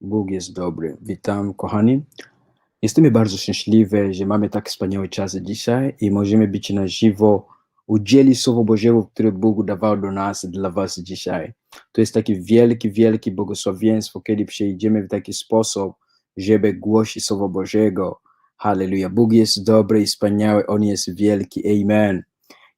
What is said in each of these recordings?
Bóg jest dobry. Witam, kochani. Jesteśmy bardzo szczęśliwi, że mamy tak wspaniały czas dzisiaj i możemy być na żywo, udzielić Słowo Bożego, które Bóg dawał do nas, dla was dzisiaj. To jest takie wielkie, wielkie błogosławieństwo, kiedy przejdziemy w taki sposób, żeby głosić Słowo Bożego. Halleluja. Bóg jest dobry i wspaniały, On jest wielki. Amen.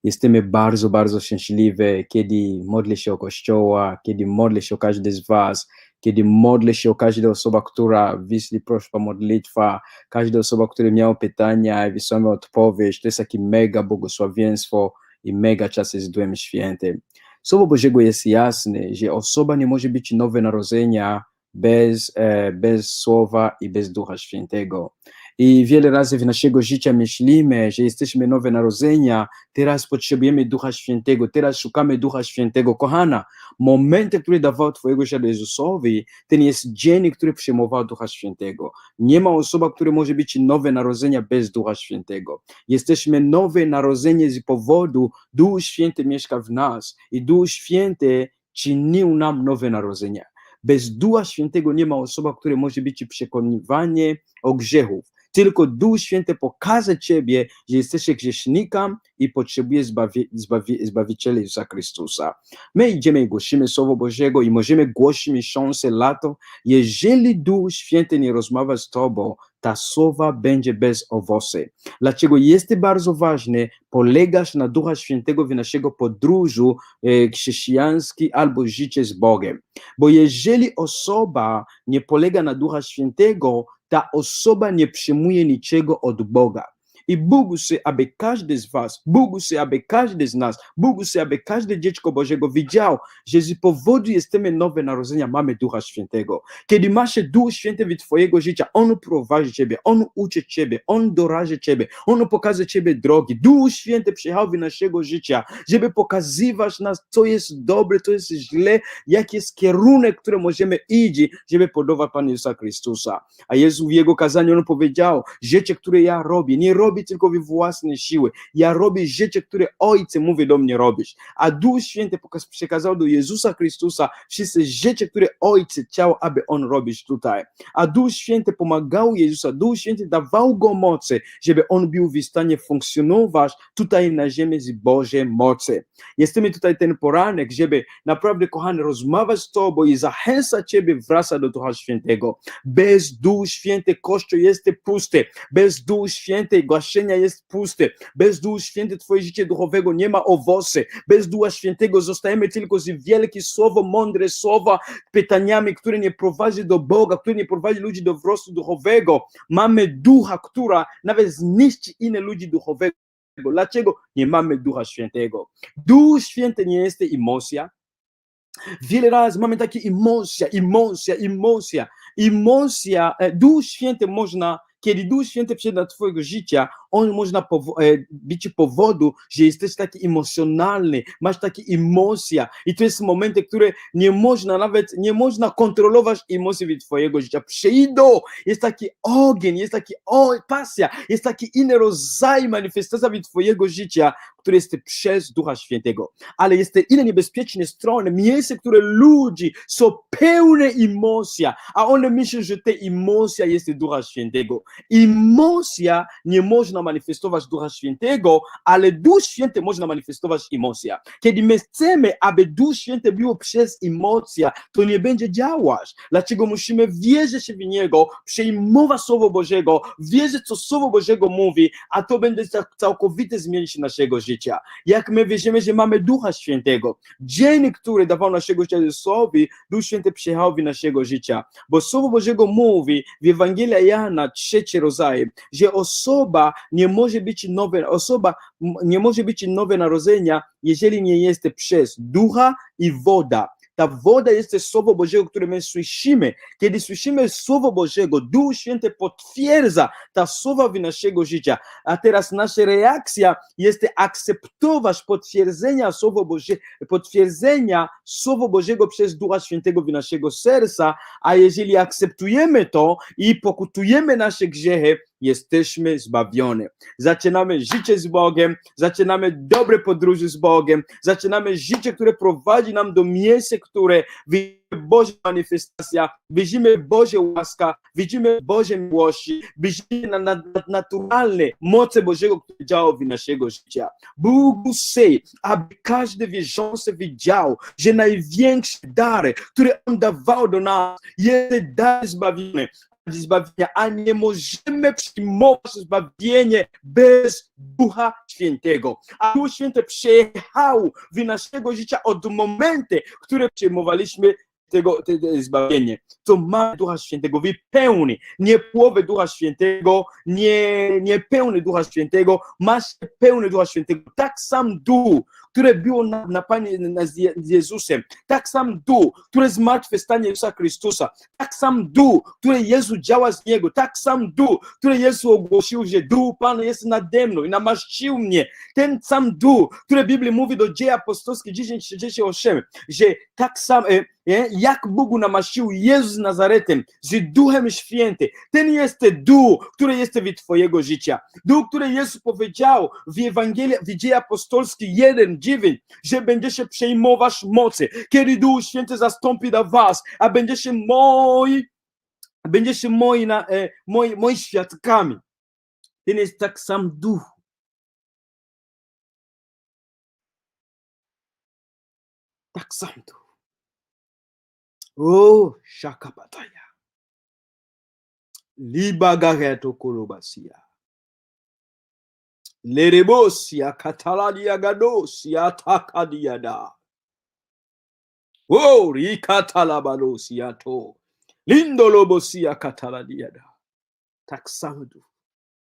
Jesteśmy bardzo, bardzo szczęśliwi, kiedy modlę się o Kościoła, kiedy modlę się o każdy z was, kiedy modlę się o każdą osobę, która wyśli prośba, modlitwa, każda osoba, która miała pytania i wysłała odpowiedź. To jest takie mega błogosławieństwo i mega czas z Duchem Świętym. Słowo Bożego jest jasne, że osoba nie może być nowe narodzenia bez, e, bez Słowa i bez Ducha Świętego. I wiele razy w naszego życia myślimy, że jesteśmy nowe narodzenia, teraz potrzebujemy Ducha Świętego, teraz szukamy Ducha Świętego. Kochana, moment, który dawał Twojego życia Jezusowi, ten jest dzień, który przyjmował Ducha Świętego. Nie ma osoba, która może być nowe narodzenia bez Ducha Świętego. Jesteśmy nowe narodzenie z powodu Duch Święty mieszka w nas i Duch Święty czynił nam nowe narodzenia. Bez Ducha Świętego nie ma osoba, która może być przekonywanie o grzechów. Tylko Duch Święty pokaże Ciebie, że jesteś grzesznikiem i potrzebujesz zbawi, zbawi, Zbawiciela Jezusa Chrystusa. My idziemy i głosimy Słowo Bożego i możemy głosić miesiące, lato. Jeżeli Duch Święty nie rozmawia z Tobą, ta słowa będzie bez owocy. Dlaczego jest bardzo ważne, polegasz na Ducha Świętego w naszego podróżu e, chrześcijańskiej albo życie z Bogiem. Bo jeżeli osoba nie polega na Ducha Świętego, ta osoba nie przyjmuje niczego od Boga. I Bóg chce, aby każdy z was, Bóg chce, aby każdy z nas, Bóg chce, aby każde dziecko Bożego widział, że z powodu jesteśmy nowe narodzenia, mamy Ducha Świętego. Kiedy masz Duch Święty w twojego życia, On prowadzi ciebie, On uczy ciebie, On doraży ciebie, On pokaże ciebie drogi. Duch Święty przyjechał w naszego życia, żeby pokazywać nas, co jest dobre, co jest źle, jaki jest kierunek, który możemy iść, żeby podobać Pana Jezusa Chrystusa. A Jezus w Jego kazaniu On powiedział, rzeczy, które ja robię, nie robię tylko w własne siły. Ja robię rzeczy, które Ojciec mówi do mnie robić. A Duch Święty przekazał do Jezusa Chrystusa wszystkie rzeczy, które Ojciec chciał, aby On robić tutaj. A Duch Święty pomagał Jezusa, Duch Święty dawał Go mocy, żeby On był w stanie funkcjonować tutaj na ziemi z Bożej mocy. Jesteśmy tutaj ten poranek, żeby naprawdę, kochany, rozmawiać z Tobą i zachęcać Ciebie wracać do Ducha Świętego. Bez Duch Święty Kościół jest pusty. Bez Duch Święty głaszczenia jest pusty. Bez Ducha Święty Twoje życie duchowego nie ma owocy. Bez Ducha Świętego zostajemy tylko z wielkie słowo, mądre słowa, pytaniami, które nie prowadzi do Boga, które nie prowadzi ludzi do wzrostu duchowego. Mamy ducha, która nawet zniszczy inne ludzi duchowego. Dlaczego nie mamy Ducha Świętego? Duch Święty nie jest emocja. Wiele razy mamy takie emocja, emocja, emocja. Emocja, e, Duch Święty można, kiedy Duch Święty przyjdzie do Twojego życia, on można powo- e, być powodu, że jesteś taki emocjonalny, masz takie emocje i to jest momenty, które nie można nawet, nie można kontrolować emocji Twojego życia. Przyjdą, jest taki ogień, jest taki o, pasja, jest taki inny rodzaj manifestacja w Twojego życia, który jest przez Ducha Świętego. Ale jest inne niebezpieczne strony, miejsce, które ludzi są pełne emocji, a one myślą, że te emocje jest Ducha Świętego. Emocja nie można manifestować Ducha Świętego, ale Duch Święty można manifestować emocja. Kiedy my chcemy, aby Duch Święty był przez emocja, to nie będzie działać. Dlaczego musimy wierzyć w Niego, przejmować Słowo Bożego, wierzyć, co Słowo Bożego mówi, a to będzie cał- całkowite zmienić naszego życia. Jak my wierzymy, że mamy Ducha Świętego, dzień, który dawał naszego Jezusowi, Duch Święty przyjechał w naszego życia, bo Słowo Bożego mówi w Ewangelii Jana, trzeci rodzaj, że osoba nie może być nowe, osoba nie może być nowe narodzenia, jeżeli nie jest przez ducha i woda. Ta woda jest Słowo Bożego, które my słyszymy. Kiedy słyszymy Słowo Bożego, Duch Święty potwierdza ta słowa w naszego życia. A teraz nasza reakcja jest akceptować potwierdzenia Słowa Bożego, potwierdzenia Słowa Bożego przez Ducha Świętego w naszego serca, a jeżeli akceptujemy to i pokutujemy nasze grzechy, jesteśmy zbawione. Zaczynamy życie z Bogiem, zaczynamy dobre podróże z Bogiem, zaczynamy życie, które prowadzi nam do miejsca, które Boża manifestacja, widzimy Boże łaska, widzimy Boże miłości, widzimy na, na, na naturalne moce Bożego, które działa w naszego życia. Bóg chce, aby każdy wierzący widział, że największy dar, który On dawał do nas, jest dar zbawiony zbawienia, a nie możemy przyjmować zbawienie bez Ducha Świętego. A Duch Święty przejechał w naszego życia od momentu, które przyjmowaliśmy tego, te, te zbawienie. To ma Ducha Świętego, wy pełny, nie połowy Ducha Świętego, nie, nie pełny Ducha Świętego, masz pełny Ducha Świętego. Tak sam Duch, które było na, na Panie na, z Je- z Jezusem, tak sam Duch, które zmartwychwstanie Jezusa Chrystusa, tak sam Duch, który Jezu działa z Niego, tak sam Duch, który Jezu ogłosił, że Duch Pan jest nade mną i namaszczył mnie. Ten sam Duch, który Biblia mówi do dzieje apostolskie 10:38, że tak sam, e, nie? jak Bóg namaszczył Jezus z Nazaretem, z Duchem Świętym. Ten jest Duch, który jest w Twojego życia. Duch, który Jezus powiedział w Ewangelii, w dzieje apostolskie 1:9, że będziecie przejmować mocy, kiedy Duch Święty zastąpi na was, a będziecie moi, będziecie moi, na, e, moi, moi świadkami. Ten jest tak sam Duch. Tak sam Duch. Oh, shakapataya. Libagareto kolobasia. Lerebosia kataladia gadosia takadiada. Oh, rikatalabalosia to. Lindolobosia kataladiada. Tak samo Duch.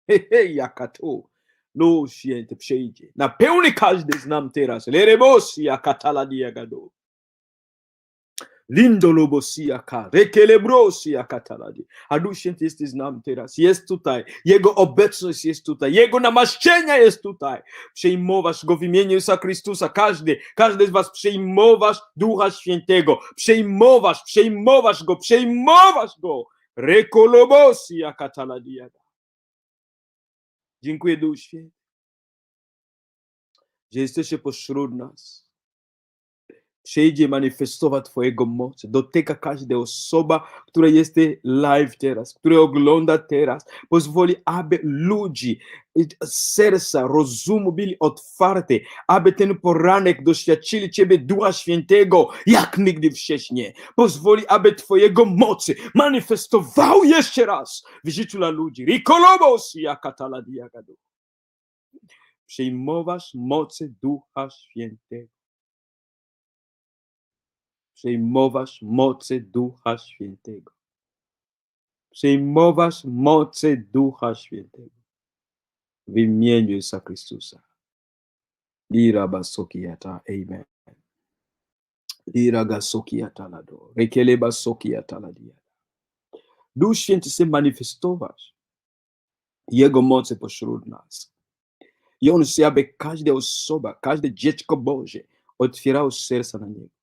Hehe, jakato. No święty przyjdzie. Na pełny każdy znam teraz. Lerebosia kataladia gado. Lindolobosia ka. Rekelebrosia kataladi. A Duch Święty jest z teraz. Jest tutaj. Jego obecność jest tutaj. Jego namaszczenia jest tutaj. Przejmowasz go w imieniu Jezusa Chrystusa. Każdy, każdy z was przejmowasz Ducha Świętego. Przejmowasz, przejmowasz go, przejmowasz go. Rekolobosia kataladiada. Dziękuję Duch Święty, że jesteście pośród nas. Przyjdzie manifestować Twojego mocy. Dotyka każda osoba, która jest live teraz, która ogląda teraz. Pozwoli, aby ludzi, serca, rozumu byli otwarte, aby ten poranek doświadczyli Ciebie Ducha Świętego, jak nigdy wcześniej. Pozwoli, aby Twojego mocy manifestował jeszcze raz w życiu dla ludzi. Rikolobos, jaka taladiagadu. Przejmowasz mocy Ducha Świętego. Przejmowasz mocy Ducha Świętego. Przejmowasz mocy Ducha Świętego. W imieniu Jezusa Chrystusa. Lira basoki yata. Amen. Lira gasoki yata lado. Rekele basoki yata ladia. Duch Święty chce manifestować Jego mocy pośród nas. I On chce, aby każda osoba, każde dziecko Boże otwierało serca na Niego.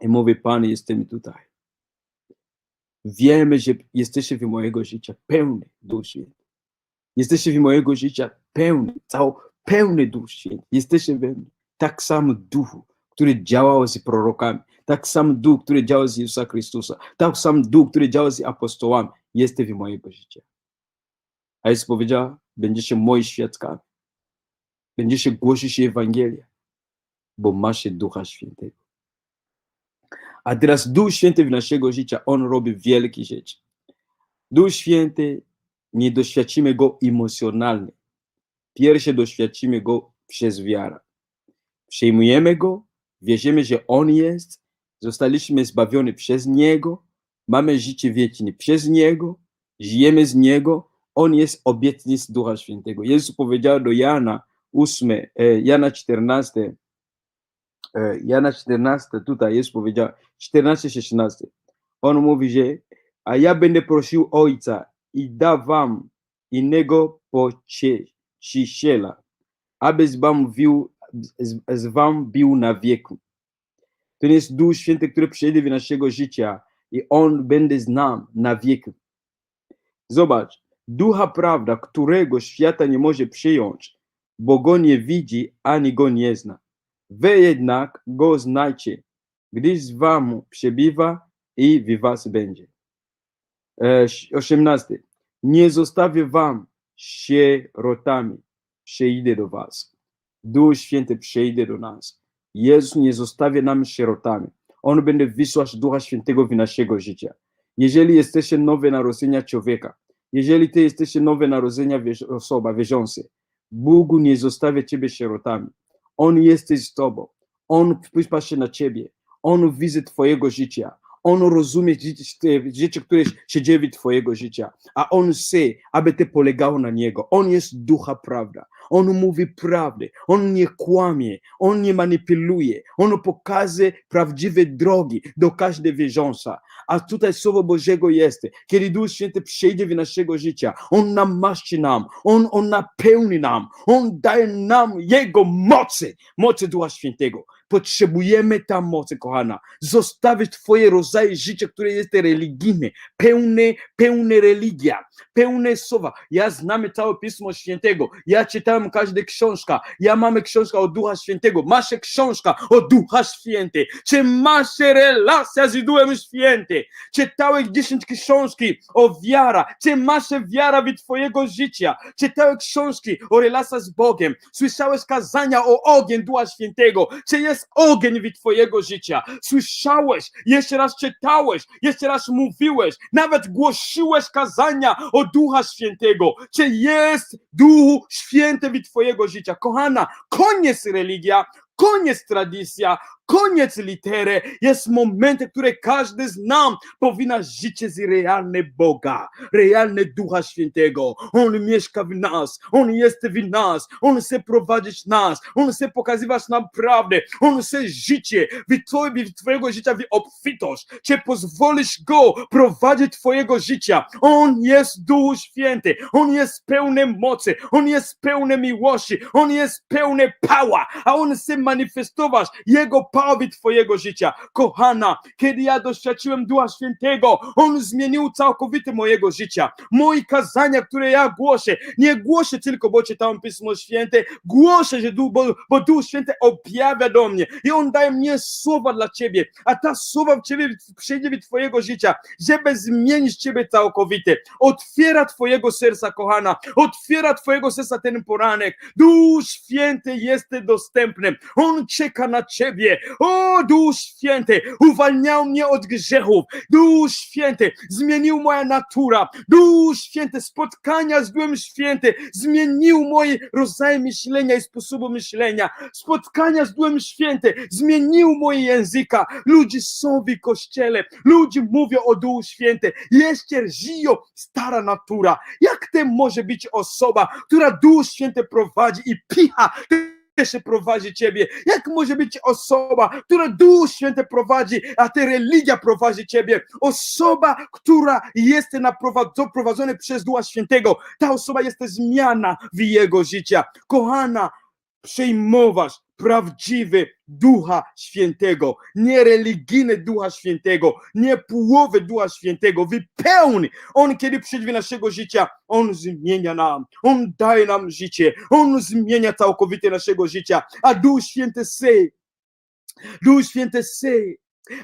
I mówi, Panie, jestem tutaj. Wiemy, że jesteście w mojego życia pełny Duch Święty. Jesteście w mojego życia pełny, cały, pełny Duch Święty. We mnie. Tak samo Duchu, który działał z prorokami. Tak sam Duch, który działał z Jezusa Chrystusa. Tak sam Duch, który działał z apostołami. Jest w mojego życia. A Jezus powiedział, będziecie moi świadkami. Będziecie głosić Ewangelię, bo macie Ducha Świętego. A teraz Duch Święty w naszego życia, On robi wielkie rzeczy. Duch Święty, nie doświadczymy Go emocjonalnie. Pierwsze doświadczymy Go przez wiarę. Przyjmujemy Go, wierzymy, że On jest, zostaliśmy zbawieni przez Niego, mamy życie wieczne przez Niego, żyjemy z Niego, On jest obietnic Ducha Świętego. Jezus powiedział do Jana 8, e, Jana 14, e, Jana 14, tutaj jest powiedział 14-16. On mówi, że a ja będę prosił Ojca i da wam innego pocieszyciela, aby z wam, bił, z, z wam bił na wieku. To jest Duch Święty, który przyjdzie w naszego życia i On będzie z na wieki. Zobacz, ducha prawda, którego świata nie może przyjąć, bo go nie widzi ani go nie zna. Wy jednak go znajcie, gdyż z wam przebywa i w was będzie. E, 18. Nie zostawię wam sierotami, przyjdę do was. Duch Święty przyjdzie do nas. Jezus nie zostawia nam sierotami. On będzie wysłać Ducha Świętego w naszego życia. Jeżeli jesteście nowe narodzenia człowieka, jeżeli ty jesteś nowe narodzenia osoba wierzący, Bóg nie zostawia ciebie sierotami. On jest z tobą. On patrzy na ciebie. On widzi twojego życia. On rozumie życie, które się dzieje w twojego życia. A on chce, aby ty polegał na niego. On jest ducha prawda. On mówi prawdę. On nie kłamie. On nie manipuluje. On pokazuje prawdziwe drogi do każdego wierząca. A tutaj Słowo Bożego jest. Kiedy Duch Święty przyjdzie w naszego życia, On namaści nam, On, on napełni nam, On daje nam Jego mocy, mocy Ducha Świętego. Potrzebujemy tam mocy, kochana. Zostawić Twoje rodzaje życia, które jest religijne, pełne, pełne religia, pełne słowa. Ja znamy całe Pismo Świętego. Ja czytałem każdą książkę. Ja mamy książkę o Ducha Świętego. Masz książka o Ducha Święty. Czy masz relację z Duchem Świętym? Czytałeś 10 książki o wiara. Czy masz wiara w Twojego życia? Czytałeś książki o relacji z Bogiem. Słyszałeś kazania o ogień Ducha Świętego. Czy jest ogień w Twojego życia? Słyszałeś, jeszcze raz czytałeś, jeszcze raz mówiłeś, nawet głosiłeś kazania o Ducha Świętego. Czy jest Duch Święty w Twojego życia? Kochana, koniec religia, koniec tradycja, koniec litery. Jest moment, który każdy z nam powinna żyć z realny Boga, realny Ducha Świętego. On mieszka w nas, On jest w nas, On chce prowadzić nas, On chce pokazywać nam prawdę, On chce życie w Twoje, w Twojego życia w obfitość. Czy pozwolisz Go prowadzić Twojego życia? On jest Duch Święty, On jest pełny mocy, On jest pełny miłości, On jest pełny power, a On chce manifestować Jego w Twojego życia. Kochana, kiedy ja doświadczyłem Ducha Świętego, On zmienił całkowicie mojego życia. Moje kazania, które ja głoszę, nie głoszę tylko, bo czytałem Pismo Święte, głoszę, że Duch, bo, bo Duch Święty objawia do mnie i On daje mnie słowa dla Ciebie, a ta słowa w Ciebie przyjdzie w Twojego życia, żeby zmienić Ciebie całkowicie. Otwiera Twojego serca, kochana, otwiera Twojego serca ten poranek. Duch Święty jest dostępny. On czeka na Ciebie. O, Duch Święty, uwalniał mnie od grzechów. Duch Święty, zmienił moja natura. Duch Święty, spotkania z Duchem Święty, zmienił moje rodzaje myślenia i sposobu myślenia. Spotkania z Duchem Święty, zmienił moje języka. Ludzie są w kościele, ludzie mówią o Duchu Święty. Jeszcze żyją stara natura. Jak to może być osoba, która Duch Święty prowadzi i picha się prowadzi ciebie? Jak może być osoba, która Duch Święty prowadzi, a ty religia prowadzi ciebie? Osoba, która jest prowadzona przez Ducha Świętego, ta osoba jest zmiana w jego życia. Kochana, przejmować prawdziwy Ducha Świętego, nie religijny Ducha Świętego, nie połowy Ducha Świętego, wypełni. On, kiedy przyjdzie naszego życia, On zmienia nam, On daje nam życie, On zmienia całkowicie naszego życia, a Duch Święty chce, Duch Święty chce,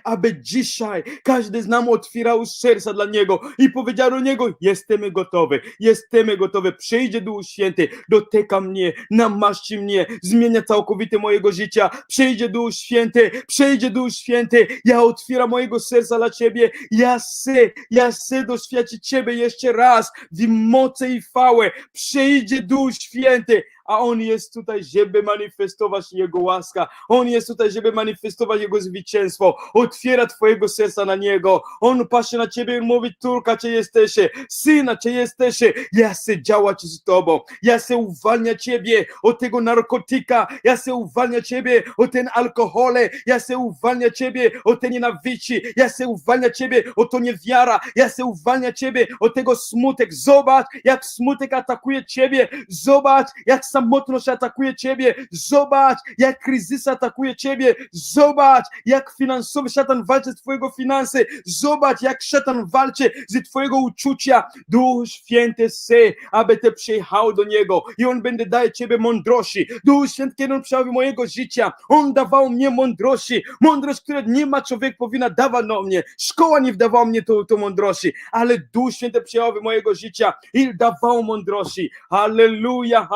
aby dzisiaj każdy z nam otwierał serca dla Niego i powiedział do Niego, jesteśmy gotowi, jesteśmy gotowi, przyjdzie Duch Święty, dotyka mnie, namaszczy mnie, zmienia całkowicie mojego życia, przyjdzie Duch Święty, przyjdzie Duch Święty, ja otwieram mojego serca dla Ciebie, ja chcę, ja chcę doświadczyć Ciebie jeszcze raz w mocy i chwałę, przyjdzie Duch Święty, a On jest tutaj, żeby manifestować Jego łaska. On jest tutaj, żeby manifestować Jego zwycięstwo. Otwiera Twojego serca na Niego. On patrzy na Ciebie i mówi, Turka, czy jesteś? Syna, czy jesteś? Ja chcę działać z Tobą. Ja chcę uwalniać Ciebie od tego narkotyka. Ja chcę uwalniać Ciebie od ten alkohole. Ja chcę uwalniać Ciebie od tej nienawiści. Ja chcę uwalniać Ciebie od to niewiara. Ja chcę uwalniać Ciebie od tego smutek. Zobacz, jak smutek atakuje Ciebie. Zobacz, jak samotność atakuje ciebie, zobacz, jak kryzys atakuje ciebie, zobacz, jak finansowy szatan walczy z twojego finanse, zobacz, jak szatan walczy z twojego uczucia. Duch Święty chce, aby ty przyjechał do Niego i On będzie daje ciebie mądrości. Duch Święty, kiedy On do mojego życia, On dawał mnie mądrości, mądrość, która nie ma człowiek powinna dawać do mnie. Szkoła nie wdawała mnie tą, tą mądrości, ale Duch Święty do mojego życia i dawał mądrości. Halleluja,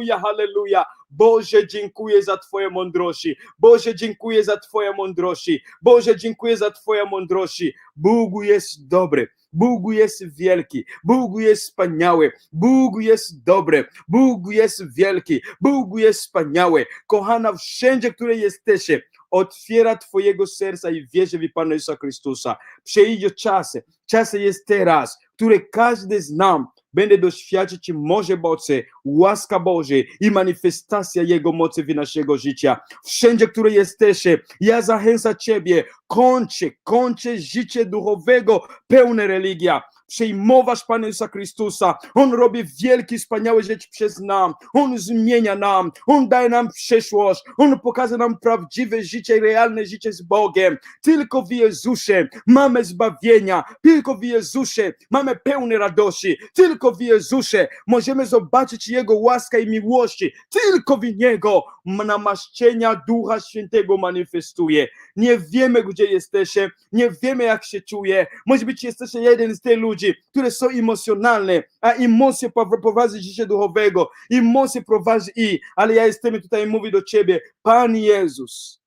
halleluja, halleluja. Boże, dziękuję za Twoje mądrości. Boże, dziękuję za Twoje mądrości. Boże, dziękuję za Twoje mądrości. Bóg jest dobry. Bóg jest wielki, Bóg jest wspaniały, Bóg jest dobry, Bóg jest wielki, Bóg jest wspaniały. Kochana, wszędzie, które jesteście, otwiera Twojego serca i wierzy w Pana Jezusa Chrystusa. Przyjdzie czas, czas jest teraz, który każdy z nam będzie doświadczyć mocy mocy, łaska Bożej i manifestacja Jego mocy w naszego życia. Wszędzie, które jesteście, ja zachęcam Ciebie, kończę, kończę życie duchowego, pełne religia. Przejmować Pana Jezusa Chrystusa. On robi wielkie, wspaniałe rzeczy przez nam. On zmienia nam. On daje nam przyszłość. On pokaże nam prawdziwe życie, realne życie z Bogiem. Tylko w Jezusie mamy zbawienia. Tylko w Jezusie mamy pełne radości. Tylko w Jezusie możemy zobaczyć Jego łaskę i miłości. Tylko w Niego namaszczenia Ducha Świętego manifestuje. Nie wiemy, gdzie jesteście, nie wiemy, jak się czuje. Może być jesteście jeden z tych ludzi, które są emocjonalne, a emocje prowadzą życie duchowego, emocje prowadzą i, ale ja jestem tutaj mówię do Ciebie, Pan Jezus,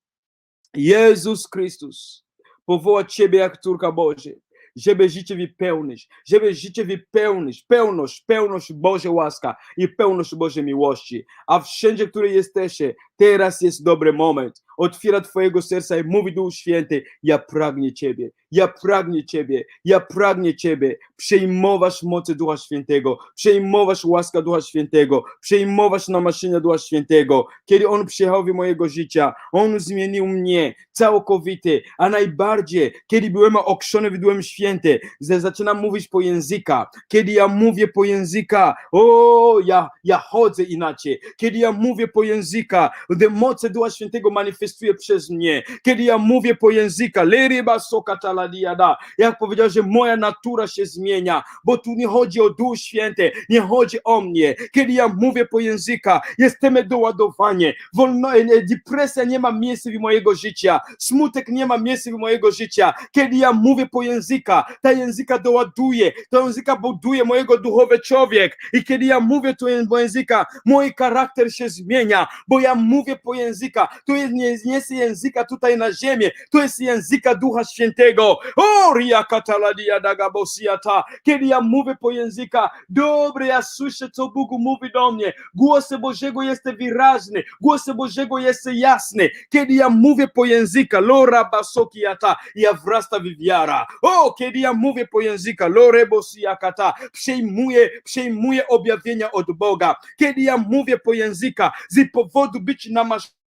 Jezus Chrystus, powoła Ciebie jak córka Boża, żeby życie wypełnić, żeby życie wypełnić, pełność, pełność Bożej łaska i pełność Bożej miłości. A wszędzie, które jesteście, teraz jest dobry moment. Otwiera Twojego serca i mówi Duch Święty, ja pragnie Ciebie, ja pragnie Ciebie, ja pragnie Ciebie. Przejmować mocy Ducha Świętego, przejmować łaska Ducha Świętego, przejmować namaszczenia Ducha Świętego. Kiedy On przyjechał w mojego życia, On zmienił mnie całkowicie, a najbardziej, kiedy byłem okrzony w Duchem Święty, zaczynam mówić po języka. Kiedy ja mówię po języka, o, ja, ja chodzę inaczej. Kiedy ja mówię po języka, gdy moce Ducha Świętego manifestuje przez mnie. Kiedy ja mówię po języka, leryba sokataladiada, jak powiedział, że moja natura się zmienia, bo tu nie chodzi o Duch Święty, nie chodzi o mnie. Kiedy ja mówię po języka, jestem doładowanie. Wolno, e, depresja nie ma miejsca w mojego życia, smutek nie ma miejsca w mojego życia. Kiedy ja mówię po języka, ta języka doładuje, ta języka buduje mojego duchowy człowiek. I kiedy ja mówię to po języka, mój charakter się zmienia, bo ja mówię po języka. To jest, nie, nie jest języka tutaj na ziemię, to jest języka Ducha Świętego. O, ria kataladia dagabosiata. Kiedy ja mówię po języka, dobre, ja słyszę, co Bóg mówi do mnie. Głos Bożego jest wyraźny, głos Bożego jest jasny. Kiedy ja mówię po języka, lora basokiata, ja wrasta wiara. O, kiedy ja mówię po języka, lore bosiakata, przejmuję, przejmuję objawienia od Boga. Kiedy ja mówię po języka, z powodu być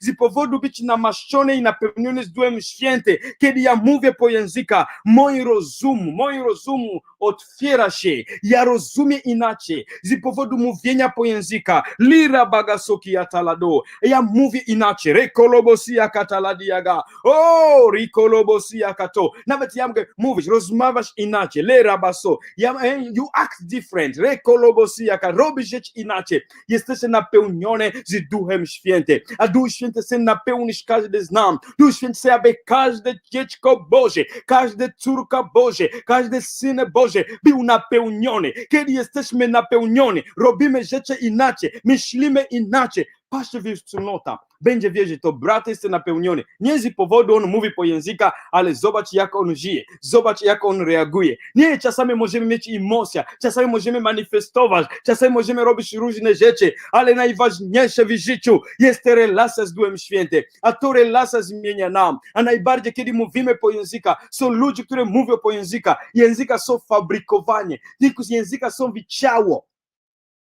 z powodu być namaszczony i napełniony z Duchem Świętym. Kiedy ja mówię po języka, mój rozum, mój rozum otwiera się. Ja rozumiem inaczej. Z powodu mówienia po języka, lira bagasoki yatalado. Ja mówię inaczej. Rekolobosia kataladiaga. O, rikolobosia kato. Nawet ja mogę mówić, rozmawiasz inaczej. Lera baso. Ja, eh, you act different. Rekolobosia ka. Robisz rzecz inaczej. Jesteś napełniony z Duchem Świętym. A Duch Święty chce napełnić każdy z nam. Duch Święty chce, aby każde dziecko Boże, każda córka Boże, każdy syn Boże był napełniony. Kiedy jesteśmy napełnioni, robimy rzeczy inaczej, myślimy inaczej. Patrzcie w wspólnota, będzie wierzyć, to brat jest napełniony. Nie z powodu on mówi po języka, ale zobacz jak on żyje, zobacz jak on reaguje. Nie, czasami możemy mieć emocje, czasami możemy manifestować, czasami możemy robić różne rzeczy, ale najważniejsze w życiu jest relacja z Duchem Świętym, a to relacja zmienia nam. A najbardziej, kiedy mówimy po języka, są ludzie, którzy mówią po języka, języka są fabrykowane, tylko języka są w ciało.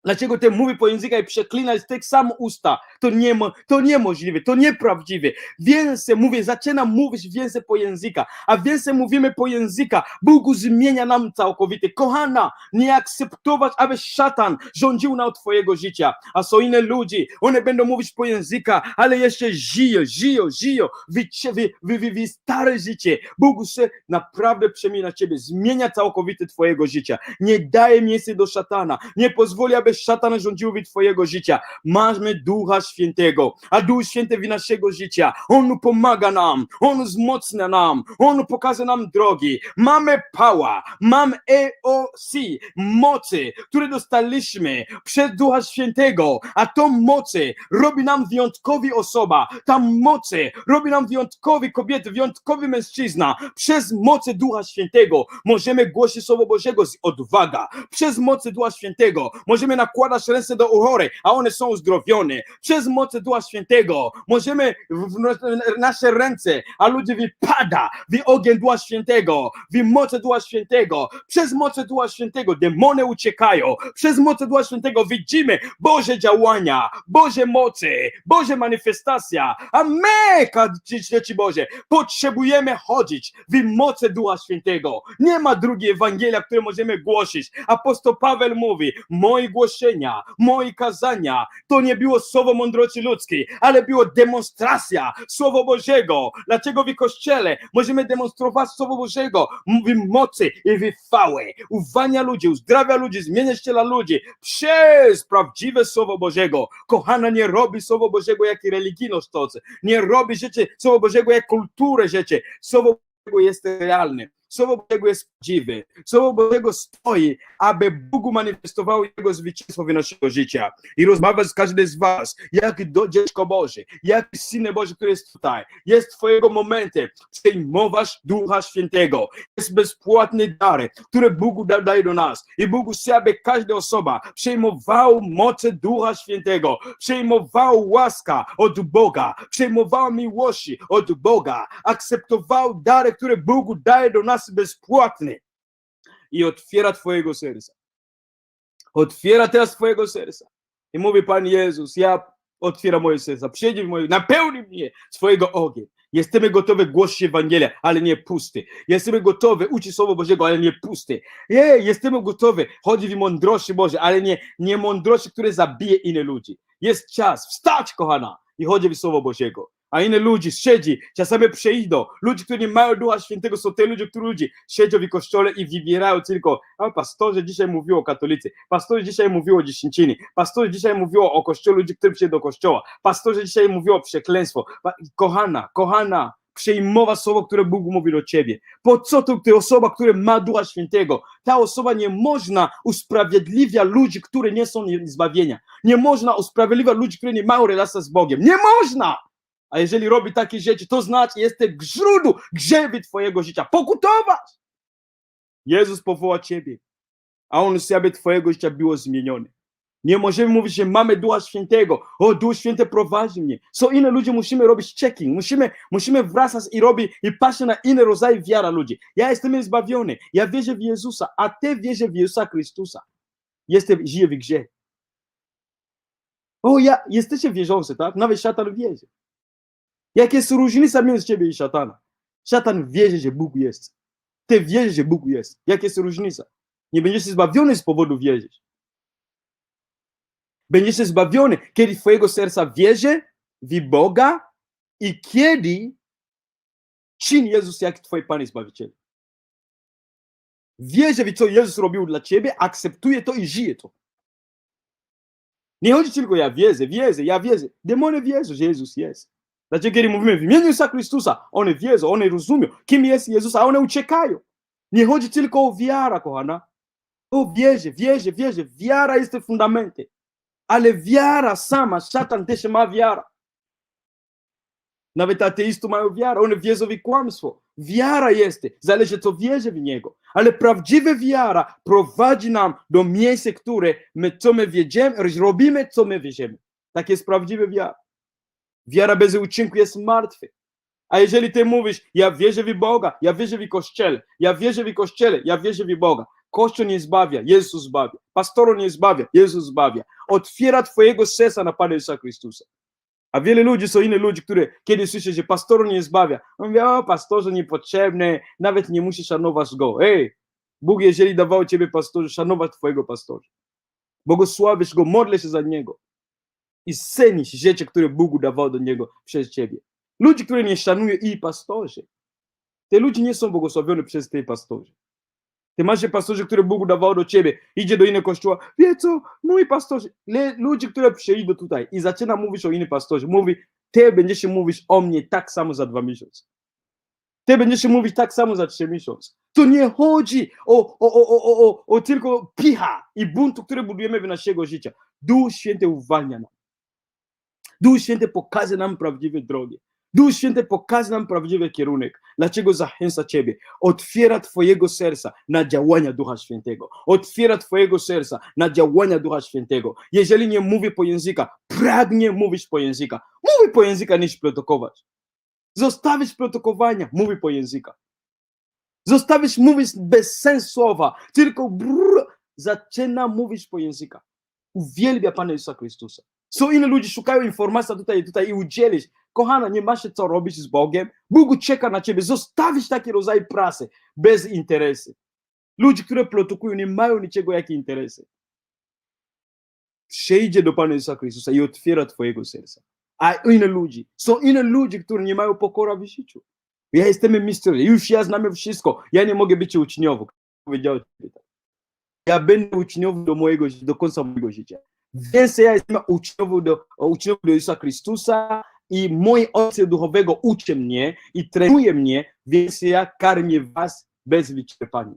Dlaczego ty mówi po językach i przeklina z tych sam usta? To, nie, to niemożliwe, to nieprawdziwe. Więcej mówię, zaczyna mówić więcej po języka, a więcej mówimy po języka. Bóg zmienia nam całkowicie. Kochana, nie akceptować, aby szatan rządził na twojego życia. A są inne ludzie, one będą mówić po języka, ale jeszcze żyją, żyją, żyją. Wy, wy, wy, wy, wy stare życie. Bóg się naprawdę przemienia ciebie, zmienia całkowicie twojego życia. Nie daje miejsca do szatana. Nie pozwoli, aby szatan rządził w twojego życia. Mamy Ducha Świętego, a Duch Święty w naszego życia. On pomaga nam, On wzmocnia nam, On pokaże nam drogi. Mamy power, mamy EOC, mocy, które dostaliśmy przez Ducha Świętego, a tą mocy robi nam wyjątkowi osoba. Ta mocy robi nam wyjątkowi kobiety, wyjątkowy mężczyzna. Przez mocy Ducha Świętego możemy głosić Słowo Bożego z odwaga. Przez mocy Ducha Świętego możemy nakładać ręce do chorych, a one są uzdrowione. Przez mocy Ducha Świętego możemy w nasze ręce, a ludzie wypada w ogień Ducha Świętego, w mocy Ducha Świętego. Przez mocy Ducha Świętego demony uciekają. Przez mocy Ducha Świętego widzimy Boże działania, Boże mocy, Boże manifestacja. A my, dzieci Boże, potrzebujemy chodzić w mocy Ducha Świętego. Nie ma drugiej Ewangelia, które możemy głosić. Apostoł Paweł mówi, moje głoszenia, moje kazania, to nie było słowo mądrości ludzkiej, ale było demonstracja Słowa Bożego. Dlaczego w Kościele możemy demonstrować Słowo Bożego w mocy i w chwałę, uwania ludzi, uzdrawia ludzi, zmienia ściela ludzi przez prawdziwe Słowo Bożego. Kochana nie robi Słowo Bożego jak religijność nie robi rzeczy Słowo Bożego jak kulturę rzeczy. Słowo Bożego jest realne. Słowo Bożego jest prawdziwe. Słowo Bożego stoi, aby Bóg manifestował Jego zwycięstwo w naszego życia. I rozmawiać z każdym z Was, jak do dziecko Boże, jak Syn Boży, który jest tutaj. Jest Twojego momentem. Przejmować Ducha Świętego. Jest bezpłatny dar, który Bóg da- daje do nas. I Bóg chce, aby każda osoba przejmował moce Ducha Świętego. Przejmował łaska od Boga. Przejmował miłości od Boga. Akceptował dary, które Bóg daje do nas bezpłatnie. I otwiera Twojego serca. Otwiera teraz Twojego serca. I mówi Pan Jezus, ja otwieram moje serce. Przyjdź w moje, napełnij mnie swojego ognia. Jesteśmy gotowi głosić Ewangelię, ale nie pusty. Jesteśmy gotowi uczyć Słowo Bożego, ale nie pusty. Je, jesteśmy gotowi chodzić w mądrości Bożej, ale nie, nie mądrości, które zabije innych ludzi. Jest czas wstać, kochana, i chodzić w Słowo Bożego. A inne ludzie siedzi, czasami przyjdą. Ludzie, którzy nie mają Ducha Świętego, są te ludzie, którzy ludzie siedzą w kościele i wybierają tylko, a pastorze dzisiaj mówił o katolicy, pastorze dzisiaj mówił o dziesięciny, pastorze dzisiaj mówił o kościele, ludzie, którzy przyjdą do kościoła, pastorze dzisiaj mówił o przekleństwo. Kochana, kochana, przejmowa słowo, które Bóg mówi do ciebie. Po co to ta osoba, która ma Ducha Świętego? Ta osoba nie można usprawiedliwia ludzi, którzy nie są zbawienia. Nie można usprawiedliwiać ludzi, którzy nie mają relacji z Bogiem. Nie można! A jeżeli robi takie rzeczy, to znaczy jest to źródło grzewy twojego życia. Pokutować! Jezus powoła ciebie, a On chce, aby twojego życia było zmienione. Nie możemy mówić, że mamy Ducha Świętego. O, Duch Święty prowadzi mnie. Są inne ludzie, musimy robić checking. Musimy, musimy wracać i robić i patrzeć na inne rodzaje wiara ludzi. Ja jestem zbawiony. Ja wierzę w Jezusa, a ty wierzę w Jezusa Chrystusa. Jestem, żyję w grze. O, ja, jesteście wierzący, tak? Nawet szatan wierzy. Jakie jest różnica między ciebie i szatana? Szatan wierzy, że Bóg jest. Ty wierzysz, że Bóg jest. Jaka jest różnica? Nie będziesz zbawiony z powodu wierzysz. Będziesz zbawiony, kiedy twojego serca wierzy w Boga i kiedy czyni Jezus jak twój Pan i Zbawiciel. Wierzy w co Jezus robił dla ciebie, akceptuje to i żyje to. Nie chodzi tylko ja wierzę, wierzę, ja wierzę. Demony wierzą, że Jezus jest. Kiedy mówimy w imieniu Jezusa Chrystusa, one wierzą, one rozumieją, kim jest Jezus, a one uciekają. Nie chodzi tylko o wiara, kochana. O wierzę, wierzę, wierzę. Wiara jest fundamentem. Ale wiara sama, szatan też ma wiara. Nawet ateiści mają wiarę, one wierzą w kłamstwo. Wiara jest, zależy co wierzy w niego. Ale prawdziwa wiara prowadzi nam do miejsca, które my, co my wiedziemy, robimy, co my wierzymy. Tak jest prawdziwa wiara. Wiara bez uczynku jest martwa. A jeżeli ty mówisz, ja wierzę w Boga, ja wierzę w Kościele, ja wierzę w Kościele, ja wierzę w Boga. Kościół nie zbawia, Jezus zbawia. Pastoro nie zbawia, Jezus zbawia. Otwiera twojego serca na Pana Jezusa Chrystusa. A wiele ludzi są inne ludzie, które kiedy słyszą, że pastor nie zbawia, on mówi, o pastorze niepotrzebny, nawet nie musisz szanować go. Ej, Bóg jeżeli dawał ciebie pastorze, szanować twojego pastorza. Błogosławisz go, modlę się za niego. I cenisz rzeczy, które Bóg dawał do niego przez ciebie. Ludzie, którzy nie szanują i pastorzy, te ludzie nie są błogosławione przez tych pastorzy. Ty masz pastorzy, które Bóg dawał do ciebie, idzie do innego kościoła, wie co, mój pastorze, Le, ludzie, które przyjdą tutaj i zaczyna mówić o innym pastorze, mówi, ty będziesz mówić o mnie tak samo za dwa miesiące. Ty będziesz mówić tak samo za trzy miesiące. To nie chodzi o, o, o, o, o, o tylko picha i buntu, który budujemy w naszego życia. Duch Święty uwalnia nam. Duch Święty pokaże nam prawdziwe drogi. Duch Święty pokaże nam prawdziwy kierunek. Dlaczego zachęca Ciebie? Otwiera Twojego serca na działania Ducha Świętego. Otwiera Twojego serca na działania Ducha Świętego. Jeżeli nie mówi po języka, pragnie mówić po języka. Mówi po języka niż protokować. Zostawić protokowania, mówi po języka. Zostawić mówić bez sensu słowa, tylko brrr, zaczyna mówić po języka. Uwielbia Pana Jezusa Chrystusa. Są inne ludzie, szukają informacji tutaj, tutaj i udzielić. Kochana, nie masz co robić z Bogiem. Bóg czeka na ciebie. Zostawić taki rodzaj pracy bez interesy. Ludzie, które plotukują, nie mają niczego, jakie interesy. Przejdzie do Pana Jezusa Chrystusa i otwiera twojego serca. A inne ludzie, są inne ludzie, którzy nie mają pokora w życiu. Ja jestem mistrzem, już ja znam wszystko. Ja nie mogę być uczniową. Powiedział tak. Ja będę uczniową do mojego do końca mojego życia. Więc ja jestem uczniową do, uczniową do Jezusa Chrystusa i mój ojciec duchowego uczy mnie i trenuje mnie, więc ja karmię was bez wyczerpania.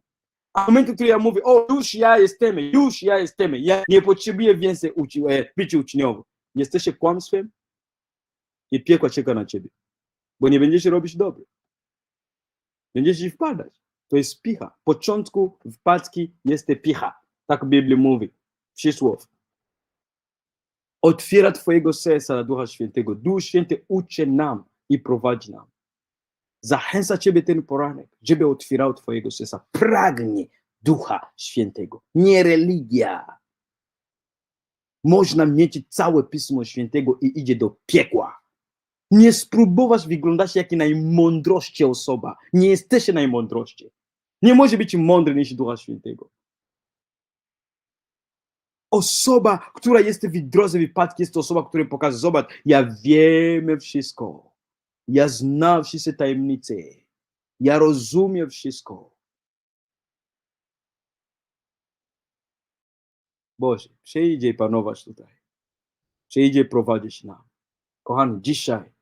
A w momencie, który ja mówię, o już ja jestem, już ja jestem, ja nie potrzebuję więcej uczy, e, być uczniową. Jesteście kłamstwem i piekła czeka na ciebie, bo nie będziesz robić dobrze. Będziesz wpadać. To jest picha. Początku wpadki jest picha. Tak Biblia mówi. Przysłow. Otwiera Twojego serca na Ducha Świętego. Duch Święty uczy nam i prowadzi nam. Zachęca Ciebie ten poranek, żeby otwierał Twojego serca. Pragnie Ducha Świętego. Nie religia. Można mieć całe Pismo Świętego i idzie do piekła. Nie spróbować wyglądać jak najmądrości osoba. Nie jesteś najmądrości. Nie może być mądry niż Ducha Świętego. Osoba, która jest w drodze wypadki, jest to osoba, która pokaże, zobacz, ja wiem wszystko. Ja znam wszystkie tajemnice. Ja rozumiem wszystko. Boże, przyjdzie panować tutaj. Przyjdzie prowadzić nam. Kochani, dzisiaj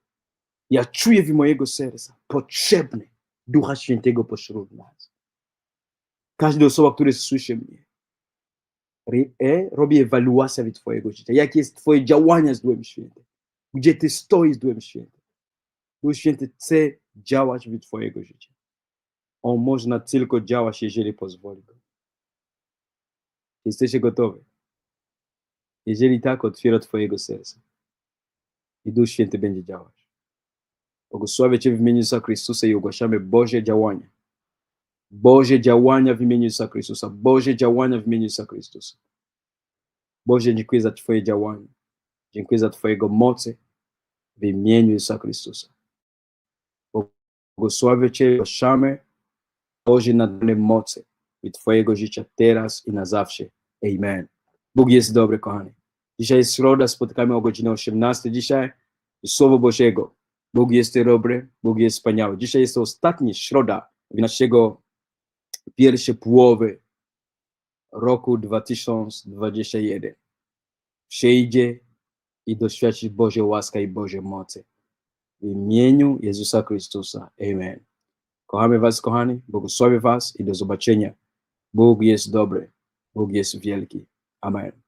ja czuję w mojego serca potrzebny Ducha Świętego pośród nas. Każda osoba, która słyszy mnie, e, robi ewaluację Twojego życia. Jakie jest Twoje działania z Duchem Świętym? Gdzie Ty stoisz z Duchem Świętym? Duch Święty chce działać w Twojego życia. On można tylko działać, jeżeli pozwoli Go. Jesteście gotowi? Jeżeli tak, otwiera Twojego serca. I Duch Święty będzie działać. Błogosławię Cię w imieniu Jezusa Chrystusa i ogłaszamy Boże działania Boże działania w imieniu Jezusa Chrystusa. Boże działania w imieniu Jezusa Chrystusa. Boże, dziękuję za Twoje działanie. Dziękuję za Twojego mocy w imieniu Jezusa Chrystusa. Błogosławię Cię, proszamy Boże nadane mocy w Twojego życia teraz i na zawsze. Amen. Bóg jest dobry, kochani. Dzisiaj jest środa, spotykamy o godzinie 18. Dzisiaj Słowo Bożego. Bóg jest dobry, Bóg jest wspaniały. Dzisiaj jest to ostatnia środa naszego pierwszej połowy roku 2021 przyjdzie i doświadczyć Boże łaska i Boże mocy. W imieniu Jezusa Chrystusa. Amen. Kochamy Was, kochani. Błogosławię Was i do zobaczenia. Bóg jest dobry. Bóg jest wielki. Amen.